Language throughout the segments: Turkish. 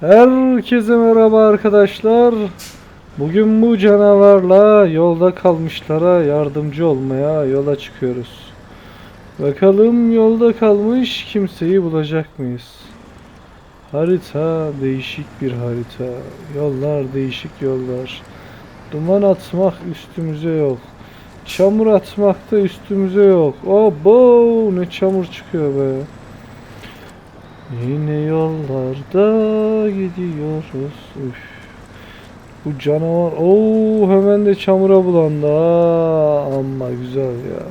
Herkese merhaba arkadaşlar. Bugün bu canavarla yolda kalmışlara yardımcı olmaya yola çıkıyoruz. Bakalım yolda kalmış kimseyi bulacak mıyız? Harita değişik bir harita. Yollar değişik yollar. Duman atmak üstümüze yok. Çamur atmak da üstümüze yok. Abo ne çamur çıkıyor be. Yine yollarda gidiyoruz. Üf. Bu canavar. Oo hemen de çamura bulandı. Aa, amma güzel ya.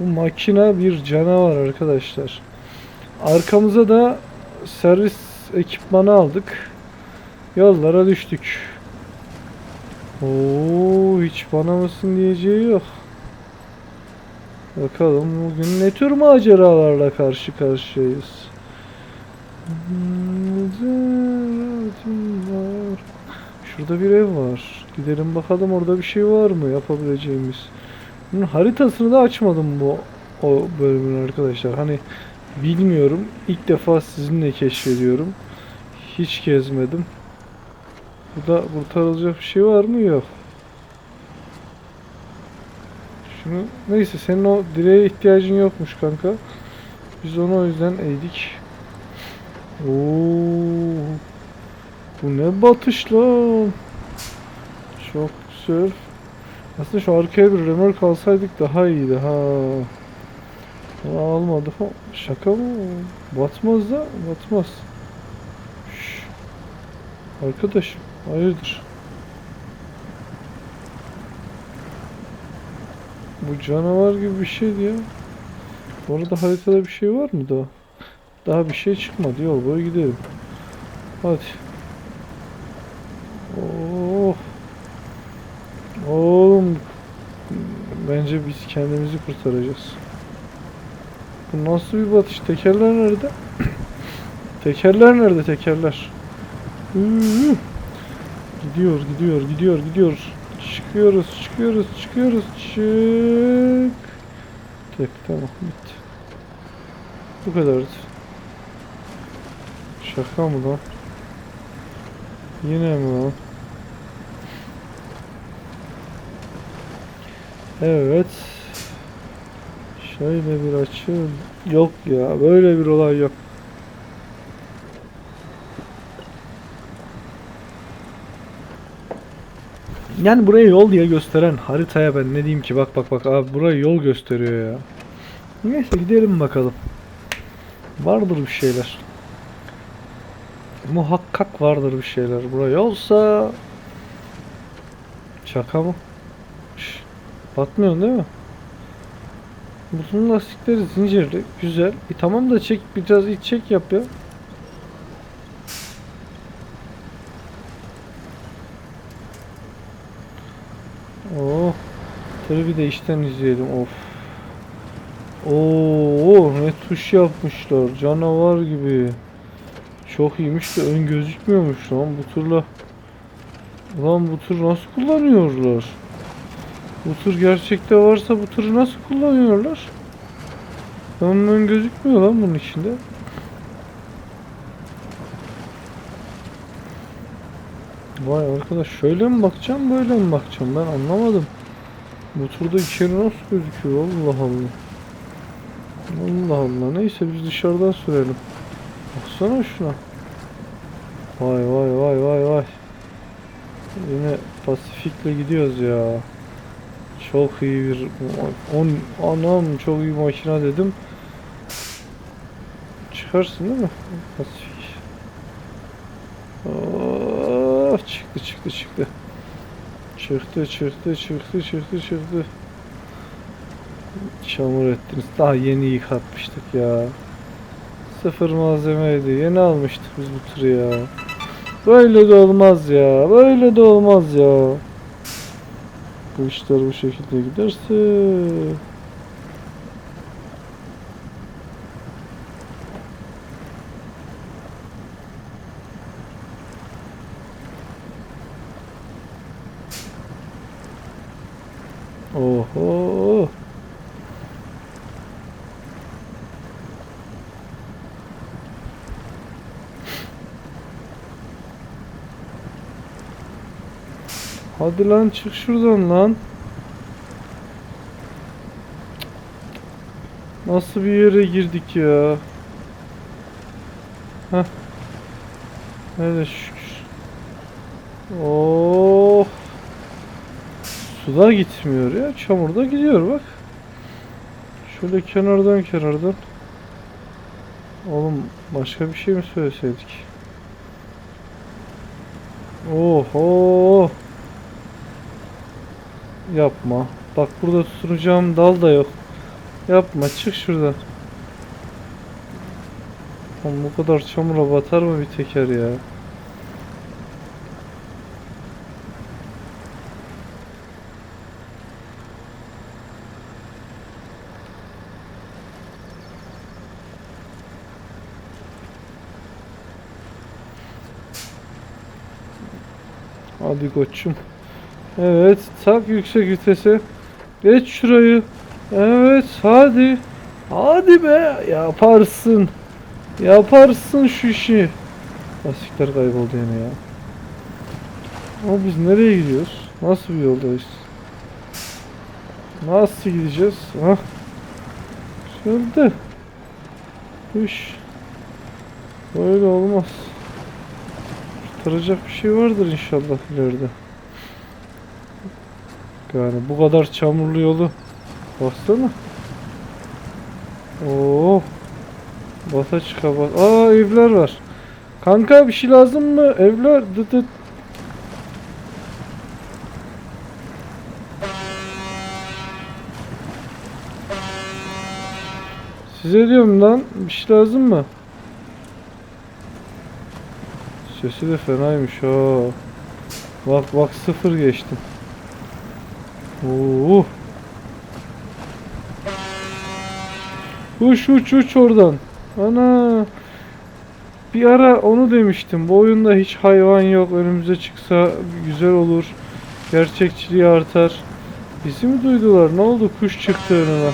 Bu makine bir canavar arkadaşlar. Arkamıza da servis ekipmanı aldık. Yollara düştük. Oo hiç bana mısın diyeceği yok. Bakalım bugün ne tür maceralarla karşı karşıyayız. Şurada bir ev var. Gidelim bakalım orada bir şey var mı yapabileceğimiz. Bunun haritasını da açmadım bu o bölümün arkadaşlar. Hani bilmiyorum. İlk defa sizinle keşfediyorum. Hiç gezmedim. Burada kurtarılacak bir şey var mı? Yok. Şunu neyse senin o direğe ihtiyacın yokmuş kanka. Biz onu o yüzden eğdik. Oo. Bu ne batış lan. Çok güzel. Aslında şu arkaya bir römork alsaydık daha iyiydi ha. Ama almadık. Ha, Şaka mı? Batmaz da batmaz. Şş. Arkadaşım hayırdır? Bu canavar gibi bir şeydi ya. Bu arada haritada bir şey var mı daha? Daha bir şey çıkmadı. Yol boyu gidelim. Hadi. Oh. Oğlum. Bence biz kendimizi kurtaracağız. Bu nasıl bir batış? Tekerler nerede? tekerler nerede tekerler? Gidiyor, gidiyor, gidiyor, gidiyor. Çıkıyoruz, çıkıyoruz, çıkıyoruz. Çık. Tek tamam bitti. Bu kadardı. Şaka mı lan? Yine mi lan? Evet. Şöyle bir açı. Yok ya böyle bir olay yok. Yani buraya yol diye gösteren haritaya ben ne diyeyim ki bak bak bak abi buraya yol gösteriyor ya. Neyse gidelim bakalım. Vardır bir şeyler. Muhakkak vardır bir şeyler. Buraya olsa Şaka mı? Şş, batmıyorsun değil mi? Bütün lastikleri zincirli. Güzel. E tamam da çek biraz iç çek yap ya. Oh. Tırı bir de içten izleyelim. Of. Oo, ne tuş yapmışlar. Canavar gibi. Çok iyiymiş de ön gözükmüyormuş lan bu turla. Lan bu tır nasıl kullanıyorlar? Bu tır gerçekte varsa bu tırı nasıl kullanıyorlar? Ön ön gözükmüyor lan bunun içinde. Vay arkadaş şöyle mi bakacağım böyle mi bakacağım ben anlamadım. Bu turda içeri nasıl gözüküyor Allah Allah. Allah Allah neyse biz dışarıdan sürelim. Baksana şuna. Vay vay vay vay vay. Yine Pasifik'le gidiyoruz ya. Çok iyi bir on anam çok iyi makine dedim. Çıkarsın değil mi? Pasifik. Oh, çıktı çıktı çıktı. Çıktı çıktı çıktı çıktı çıktı. Çamur ettiniz. Daha yeni yıkatmıştık ya. Sıfır malzemeydi. Yeni almıştık biz bu tırı ya. Böyle de olmaz ya. Böyle de olmaz ya. Bu işler bu şekilde giderse Oho. Hadi lan çık şuradan lan. Nasıl bir yere girdik ya? Heh. Hele şükür. Oh. Suda gitmiyor ya. Çamurda gidiyor bak. Şöyle kenardan kenardan. Oğlum başka bir şey mi söyleseydik? Oho. Yapma. Bak burada tutunacağım dal da yok. Yapma çık şuradan. Oğlum bu kadar çamura batar mı bir teker ya? Hadi koçum. Evet, tak yüksek vitese. Geç şurayı. Evet, hadi. Hadi be, yaparsın. Yaparsın şu işi. Lastikler kayboldu yine ya. Ama biz nereye gidiyoruz? Nasıl bir yoldayız? Nasıl gideceğiz? Hah. Şurada. Üş. Böyle olmaz. Kurtaracak bir şey vardır inşallah ileride. Yani bu kadar çamurlu yolu baksana. Oo. Bata çıka bas. Aa evler var. Kanka bir şey lazım mı? Evler dıt dıt. Size diyorum lan bir şey lazım mı? Sesi de fenaymış ha. Bak bak sıfır geçtim. Oo. Uç uç uç oradan. Ana. Bir ara onu demiştim. Bu oyunda hiç hayvan yok. Önümüze çıksa güzel olur. Gerçekçiliği artar. Bizi mi duydular? Ne oldu? Kuş çıktı önüme.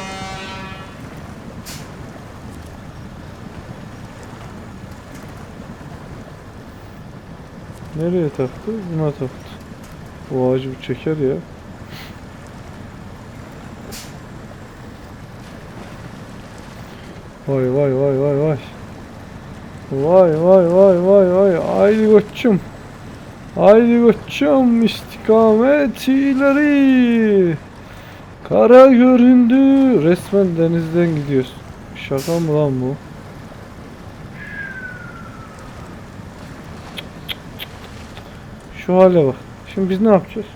Nereye taktı? Buna taktı. O ağacı bir çeker ya. Vay vay vay vay vay. Vay vay vay vay vay. Haydi koçum. Haydi koçum istikamet ileri. Kara göründü. Resmen denizden gidiyoruz. Şaka mı lan bu? Şu hale bak. Şimdi biz ne yapacağız?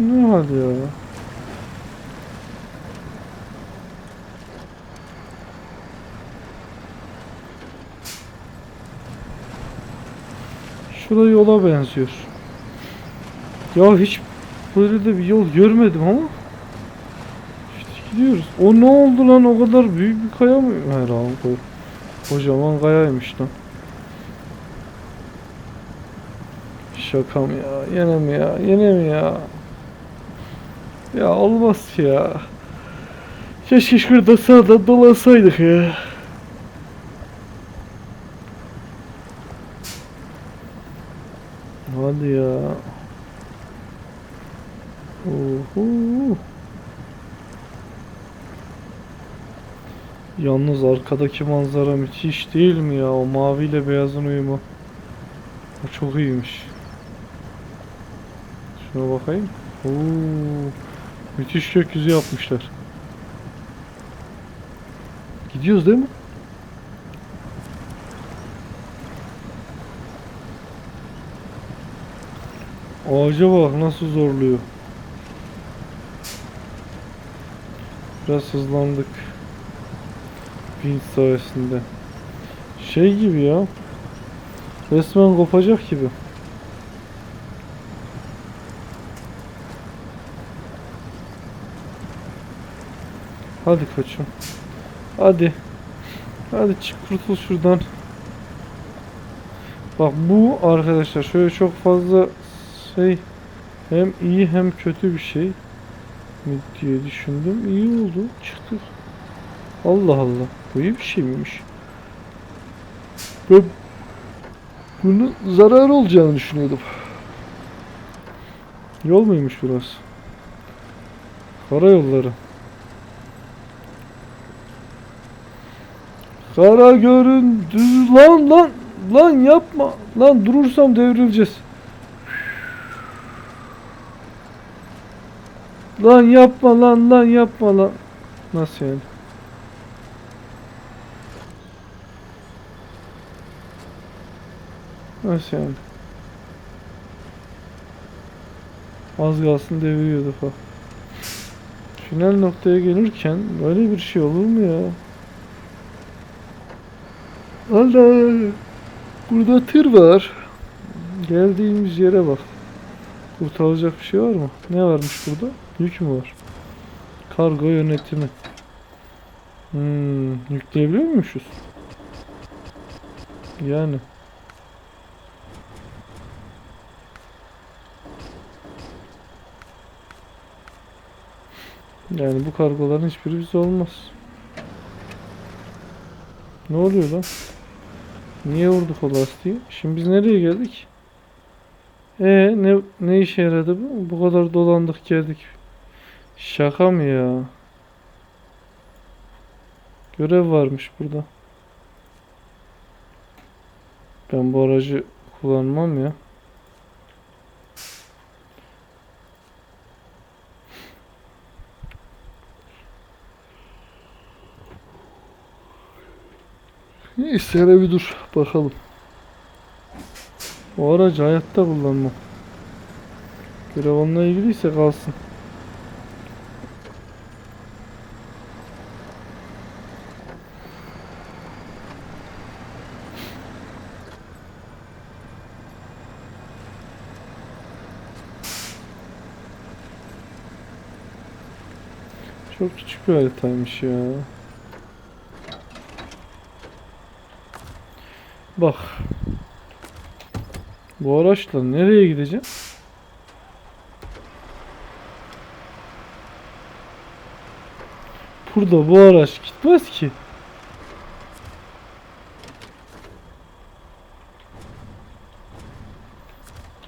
Ne ya? Şurada yola benziyor. Ya hiç böyle de bir yol görmedim ama. İşte gidiyoruz. O ne oldu lan o kadar büyük bir kaya mı? Herhalde ko kocaman kayaymış lan. Şaka mı ya? Yine mi ya? Yine mi ya? Ya olmaz ya. Keşke şurada sağdan dolasaydık ya. Hadi ya. Oho. Yalnız arkadaki manzara müthiş değil mi ya? O mavi ile beyazın uyumu. O çok iyiymiş. Şuna bakayım. Oo. Müthiş gökyüzü yapmışlar. Gidiyoruz değil mi? Ağaca bak nasıl zorluyor. Biraz hızlandık. Vinç sayesinde. Şey gibi ya. Resmen kopacak gibi. Hadi koçum. Hadi. Hadi çık kurtul şuradan. Bak bu arkadaşlar şöyle çok fazla şey hem iyi hem kötü bir şey mi diye düşündüm. İyi oldu. Çıktı. Allah Allah. Bu iyi bir şey miymiş? Ben bunun zarar olacağını düşünüyordum. Yol muymuş burası? Karayolları. Kara göründü lan lan lan yapma lan durursam devrileceğiz. Lan yapma lan lan yapma lan. Nasıl yani? Nasıl yani? Az kalsın deviriyordu falan. Final noktaya gelirken böyle bir şey olur mu ya? Allah! Burada tır var. Geldiğimiz yere bak. Kurtarılacak bir şey var mı? Ne varmış burada? Yük mü var? Kargo yönetimi. Hmm, yükleyebiliyor muymuşuz? Yani. Yani bu kargoların hiçbiri bize olmaz. Ne oluyor lan? Niye vurduk o lastiği? Şimdi biz nereye geldik? E ne ne işe yaradı bu? Bu kadar dolandık geldik. Şaka mı ya? Görev varmış burada. Ben bu aracı kullanmam ya. Neyse hele bir dur bakalım. O aracı hayatta kullanmam. Görev onunla ilgiliyse kalsın. Çok küçük bir haritaymış ya. Bak. Bu araçla nereye gideceğim? Burada bu araç gitmez ki.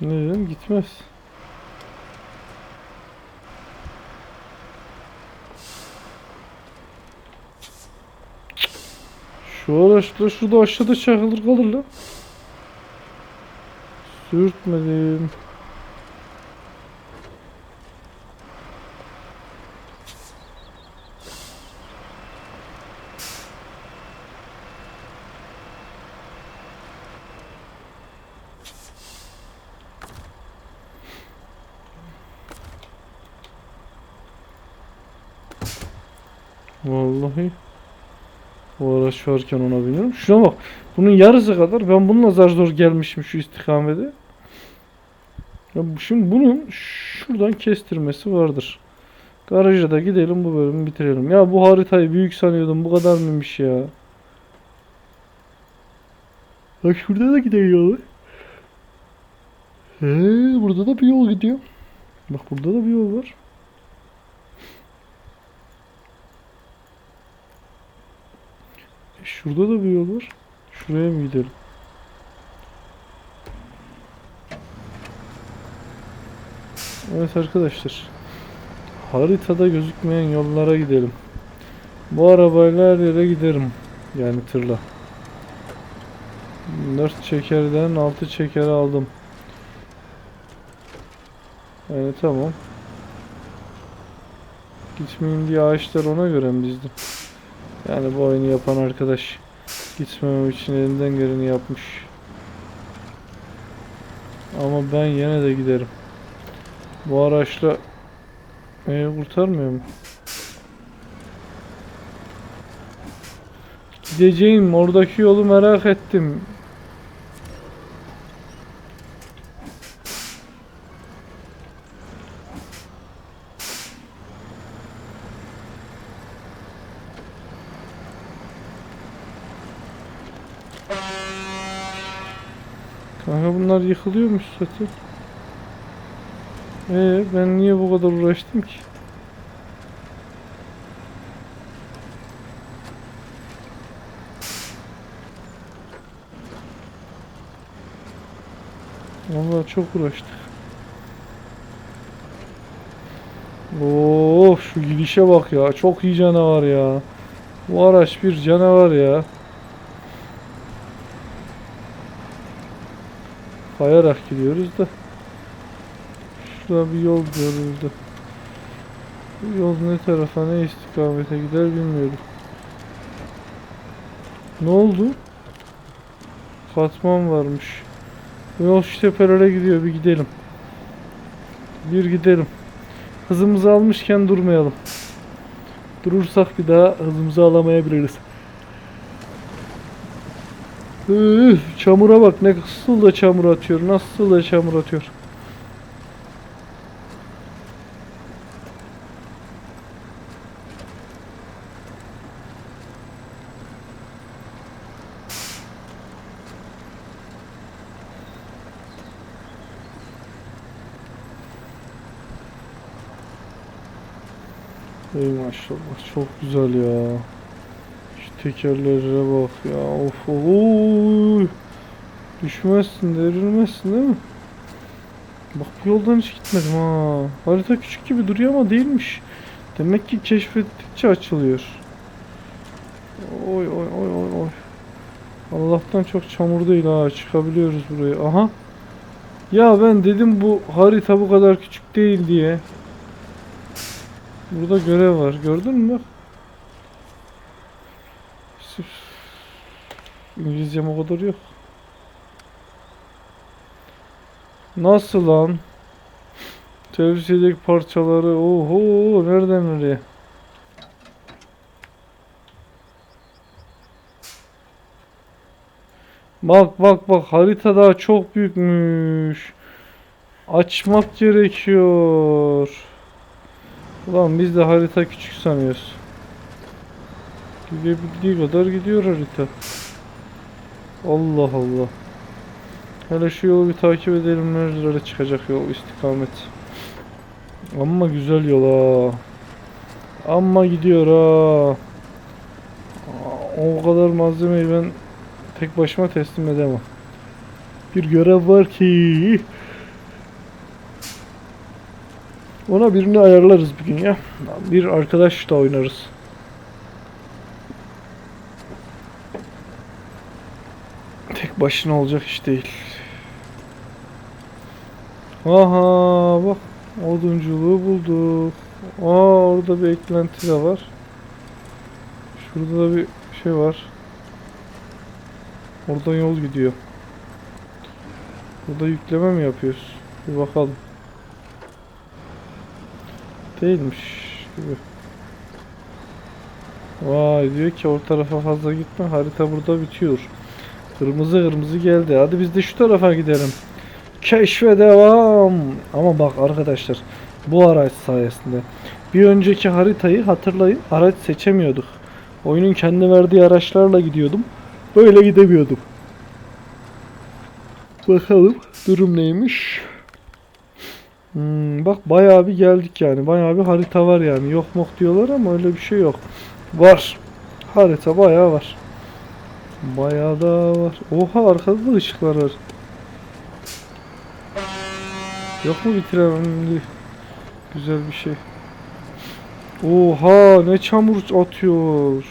Neden gitmez? Şu araçla şurada aşağıda çakılır kalır lan. Sürtmedim. Vallahi varken ona biniyorum. Şuna bak. Bunun yarısı kadar. Ben bununla zar zor gelmişim şu istikamete. Ya şimdi bunun şuradan kestirmesi vardır. Garaja da gidelim bu bölümü bitirelim. Ya bu haritayı büyük sanıyordum. Bu kadar mıymış ya? Bak şurada da gidiyor yol. He, burada da bir yol gidiyor. Bak burada da bir yol var. Şurada da bir yol var. Şuraya mı gidelim? Evet arkadaşlar. Haritada gözükmeyen yollara gidelim. Bu arabayla her yere giderim. Yani tırla. 4 çekerden 6 çeker aldım. Yani tamam. Gitmeyeyim diye ağaçlar ona göre mi dizdim? Yani bu oyunu yapan arkadaş gitmemem için elinden geleni yapmış. Ama ben yine de giderim. Bu araçla beni kurtarmıyor mu? Gideceğim oradaki yolu merak ettim. Kanka bunlar yıkılıyormuş zaten. Ee ben niye bu kadar uğraştım ki? Vallahi çok uğraştık. Oo şu gidişe bak ya. Çok iyi canavar ya. Bu araç bir canavar ya. Kayarak gidiyoruz da. Şurada bir yol görüldü. Bu yol ne tarafa ne istikamete gider bilmiyorum. Ne oldu? Katman varmış. Bu yol şu tepelere gidiyor bir gidelim. Bir gidelim. Hızımızı almışken durmayalım. Durursak bir daha hızımızı alamayabiliriz. Üf, çamura bak ne nasıl da çamur atıyor. Nasıl da çamur atıyor. Ey maşallah çok güzel ya. Tekerlere bak ya. Of oy. Düşmezsin, devrilmezsin değil mi? Bak bu yoldan hiç gitmedim ha. Harita küçük gibi duruyor ama değilmiş. Demek ki keşfettikçe açılıyor. Oy oy oy oy oy. Allah'tan çok çamur değil ha. Çıkabiliyoruz buraya. Aha. Ya ben dedim bu harita bu kadar küçük değil diye. Burada görev var. Gördün mü bak. İngilizcem o kadar yok. Nasıl lan? Televizyondaki parçaları oho nereden nereye? Bak bak bak harita daha çok büyükmüş. Açmak gerekiyor. Ulan biz de harita küçük sanıyoruz. Gidebildiği kadar gidiyor harita. Allah Allah. Hele şu yolu bir takip edelim nerelere çıkacak yol istikamet. Amma güzel yol ha. Amma gidiyor ha. O kadar malzemeyi ben tek başıma teslim edemem. Bir görev var ki ona birini ayarlarız bir gün ya. Bir arkadaşla oynarız. Başına olacak iş değil. Aha bak odunculuğu bulduk. Aa orada bir eklenti de var. Şurada da bir şey var. Oradan yol gidiyor. Burada yükleme mi yapıyoruz? Bir bakalım. Değilmiş gibi. Vay diyor ki o tarafa fazla gitme harita burada bitiyor. Kırmızı kırmızı geldi. Hadi biz de şu tarafa gidelim. Keşfe devam. Ama bak arkadaşlar bu araç sayesinde bir önceki haritayı hatırlayın araç seçemiyorduk. Oyunun kendi verdiği araçlarla gidiyordum. Böyle gidemiyordum. Bakalım durum neymiş. Hmm, bak bayağı bir geldik yani. Bayağı bir harita var yani. Yok mok diyorlar ama öyle bir şey yok. Var. Harita bayağı var. Bayağı da var. Oha arkada da ışıklar var. Yok mu bitiremem? Güzel bir şey. Oha ne çamur atıyor.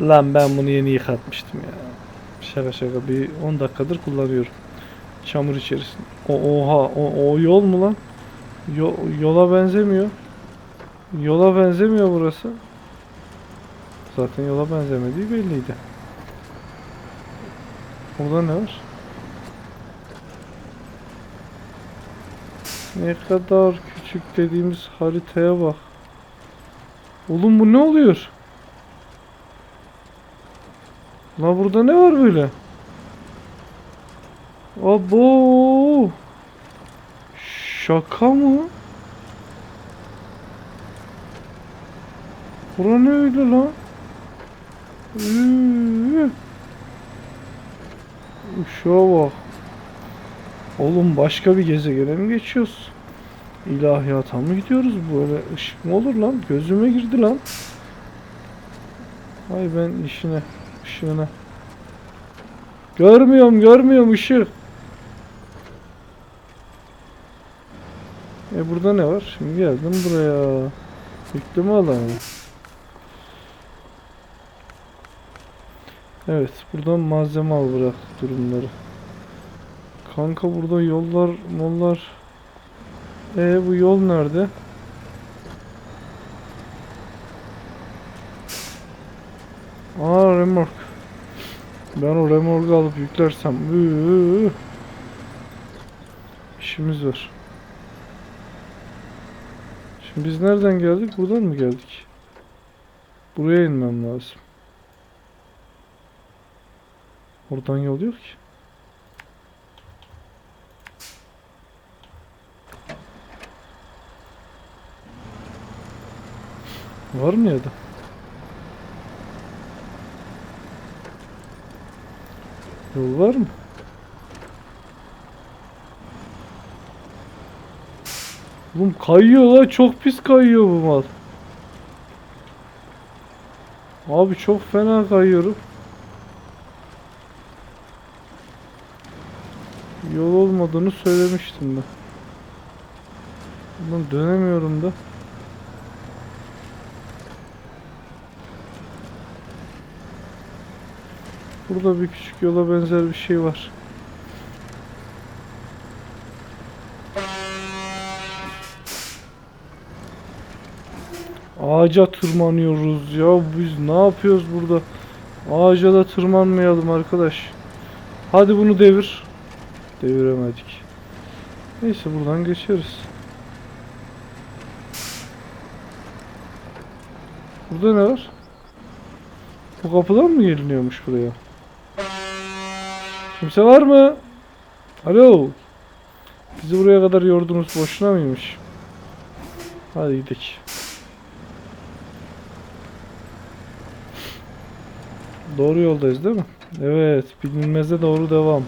Lan ben bunu yeni yıkatmıştım ya. Şaka şaka bir 10 dakikadır kullanıyorum. Çamur içerisinde. O, oha o, o yol mu lan? Yo- yola benzemiyor. Yola benzemiyor burası. Zaten yola benzemediği belliydi. Burada ne var? Ne kadar küçük dediğimiz haritaya bak. Oğlum bu ne oluyor? La burada ne var böyle? Abo! Şaka mı? Bura ne öyle lan? Üü. Uşağa bak. Oğlum başka bir gezegene mi geçiyoruz? İlahiyata mı gidiyoruz? Böyle ışık mı olur lan? Gözüme girdi lan. Ay ben işine, ışığına. Görmüyorum, görmüyorum ışık. E burada ne var? Şimdi geldim buraya. Yükleme alanı. Evet, buradan malzeme al bırak durumları. Kanka burada yollar, mollar. E bu yol nerede? Aa remork. Ben o remorku alıp yüklersem işimiz var. Şimdi biz nereden geldik? Buradan mı geldik? Buraya inmem lazım. Oradan yol yok ki. Var mı ya da? Yol var mı? Oğlum kayıyor la çok pis kayıyor bu mal. Abi çok fena kayıyorum. Yol olmadığını söylemiştim ben. Ulan dönemiyorum da. Burada bir küçük yola benzer bir şey var. Ağaca tırmanıyoruz ya biz ne yapıyoruz burada? Ağaca da tırmanmayalım arkadaş. Hadi bunu devir. Deviremedik. Neyse buradan geçeriz. Burada ne var? Bu kapıdan mı geliniyormuş buraya? Kimse var mı? Alo. Bizi buraya kadar yordunuz boşuna mıymış? Hadi gidelim. Doğru yoldayız değil mi? Evet, bilinmeze doğru devam.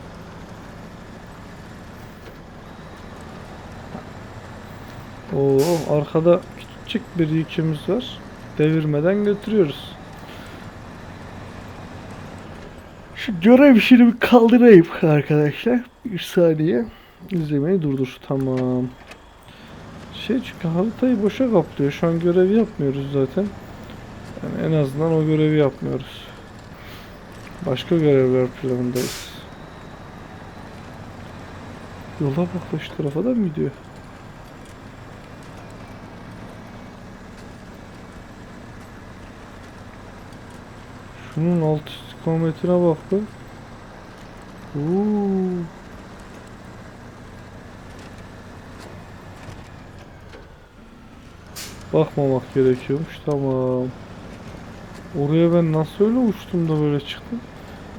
Oo, arkada küçük bir yükümüz var. Devirmeden götürüyoruz. Şu görev işini bir kaldırayım arkadaşlar. Bir saniye. İzlemeyi durdur. Tamam. Şey çünkü haritayı boşa kaplıyor. Şu an görev yapmıyoruz zaten. Yani en azından o görevi yapmıyoruz. Başka görevler planındayız. Yola bak şu tarafa da mı gidiyor? Şunun alt istikametine bak be. Oo. Bakmamak gerekiyormuş. Tamam. Oraya ben nasıl öyle uçtum da böyle çıktım?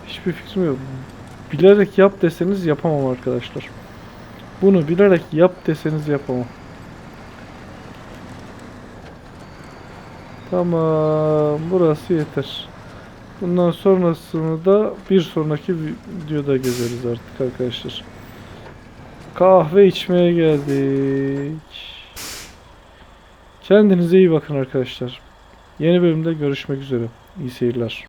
Hiçbir fikrim yok. Bilerek yap deseniz yapamam arkadaşlar. Bunu bilerek yap deseniz yapamam. Tamam. Burası yeter. Bundan sonrasını da bir sonraki videoda gezeriz artık arkadaşlar. Kahve içmeye geldik. Kendinize iyi bakın arkadaşlar. Yeni bölümde görüşmek üzere. İyi seyirler.